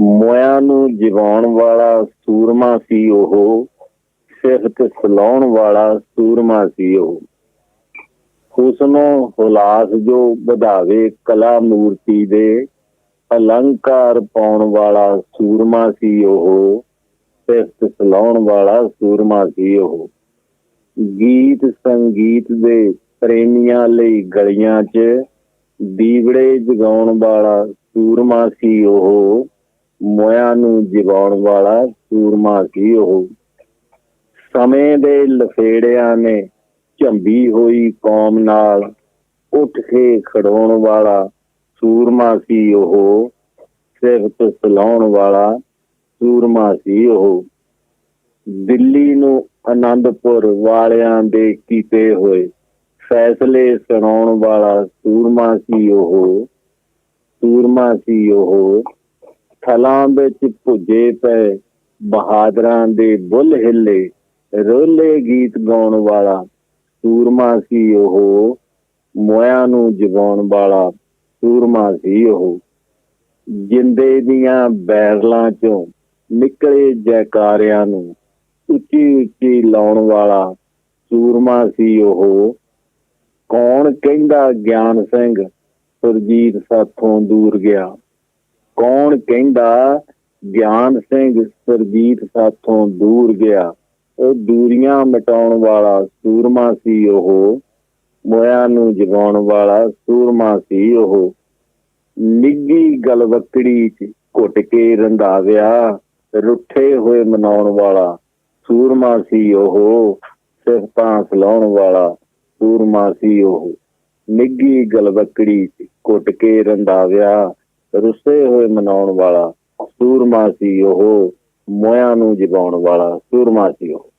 ਮੋਇਆਂ ਨੂੰ ਜਿਵਾਉਣ ਵਾਲਾ ਸੂਰਮਾ ਸੀ ਉਹ ਸਿਫਤ ਸਲਾਉਣ ਵਾਲਾ ਸੂਰਮਾ ਸੀ ਉਹ। ਹੁਸਨੋ ਹੁਲਾਸ ਜੋ ਵਧਾਵੇ ਕਲਾ ਮੂਰਤੀ ਦੇ, ਅਲੰਕਾਰ ਪਾਉਣ ਵਾਲਾ ਸੂਰਮਾ ਸੀ ਉਹ ਸਿਫਤ ਸਲਾਉਣ ਵਾਲਾ ਸੂਰਮਾ ਸੀ ਉਹ। ਗੀਤ ਸੰਗੀਤ ਦੇ ਪ੍ਰੇਮੀਆਂ ਲਈ ਗਲੀਆਂ 'ਚ ਦੀਵੜੇ ਜਗਾਉਣ ਵਾਲਾ ਸੂਰਮਾ ਸੀ ਉਹ। ਮੋਇਆਂ ਨੂੰ ਜਿਵਾਉਣ ਵਾਲਾ ਸੂਰਮਾ ਸੀ ਉਹ? ਸਮੇਂ ਦੇ ਲਫੇੜਿਆਂ ਨੇ ਝੰਬੀ ਹੋਈ ਕੌਮ ਨਾਲ ਉੱਠ ਕੇ ਖੜਾਉਣ ਵਾਲਾ ਸੂਰਮਾ ਸੀ ਉਹ? ਸਿਫਤ ਸਲਾਉਣ ਵਾਲਾ ਸੂਰਮਾ ਸੀ ਉਹ? ਦਿੱਲੀ ਨੂੰ ਆਨੰਦਪੁਰ ਵਾਲਿਆਂ ਦੇ ਕੀਤੇ ਹੋਏ ਫੈਸਲੇ ਸੁਣਾਉਣ ਵਾਲਾ ਸੂਰਮਾ ਸੀ ਉਹ? ਸੂਰਮਾ ਸੀ ਉਹ? ਥਲਾਂ ਵਿੱਚ ਭੁੱਜੇ ਪਏ, ਬਹਾਦਰਾਂ ਦੇ ਬੁੱਲ ਹਿੱਲੇ, ਰੋਲੇ ਗੀਤ ਗਾਉਣ ਵਾਲਾ, ਸੂਰਮਾ ਸੀ ਉਹ, ਮੋਇਆਂ ਨੂੰ ਜਗਾਉਣ ਵਾਲਾ, ਸੂਰਮਾ ਸੀ ਉਹ। ਜਿੰਦੇ ਦੀਆਂ ਬੈਰਲਾਂ ਚੋਂ ਨਿਕਲੇ ਜੈਕਾਰਿਆਂ ਨੂੰ ਉੱਚੀ ਉੱਚੀ ਲਾਉਣ ਵਾਲਾ, ਸੂਰਮਾ ਸੀ ਉਹ। ਕੌਣ ਕਹਿੰਦਾ ਗਿਆਨ ਸਿੰਘ, ਸੁਰਜੀਤ ਸਾਥੋਂ ਦੂਰ ਗਿਆ। ਕੌਣ ਕਹਿੰਦਾ, ਗਿਆਨ ਸਿੰਘ ਸੁਰਜੀਤ ਸਾਥੋਂ ਦੂਰ ਗਿਆ। ਉਹ ਦੂਰੀਆਂ ਮਿਟਾਉਣ ਵਾਲਾ ਸੂਰਮਾ ਸੀ ਉਹ। ਮੋਇਆਂ ਨੂੰ ਜਗਾਉਣ ਵਾਲਾ ਸੂਰਮਾ ਸੀ ਉਹ। ਨਿੱਗੀ ਗਲਵਕੜੀ ਚ ਘੁੱਟ ਕੇ ਰੰਧਾਵਿਆ, ਰੁੱਠੇ ਹੋਏ ਮਨਾਉਣ ਵਾਲਾ ਸੂਰਮਾ ਸੀ ਉਹ। ਸਿਫਤਾਂ ਸਲਾਉਣ ਵਾਲਾ ਸੂਰਮਾ ਸੀ ਉਹ। ਨਿੱਗੀ ਗਲਵਕੜੀ ਚ ਘੁੱਟ ਕੇ ਰੰਧਾਵਿਆ ਰੁੱਸੇ ਹੋਏ ਮਨਾਉਣ ਵਾਲਾ ਸੂਰਮਾ ਸੀ ਉਹ ਮੋਇਆਂ ਨੂੰ ਜਗਾਉਣ ਵਾਲਾ ਸੂਰਮਾ ਸੀ ਉਹ।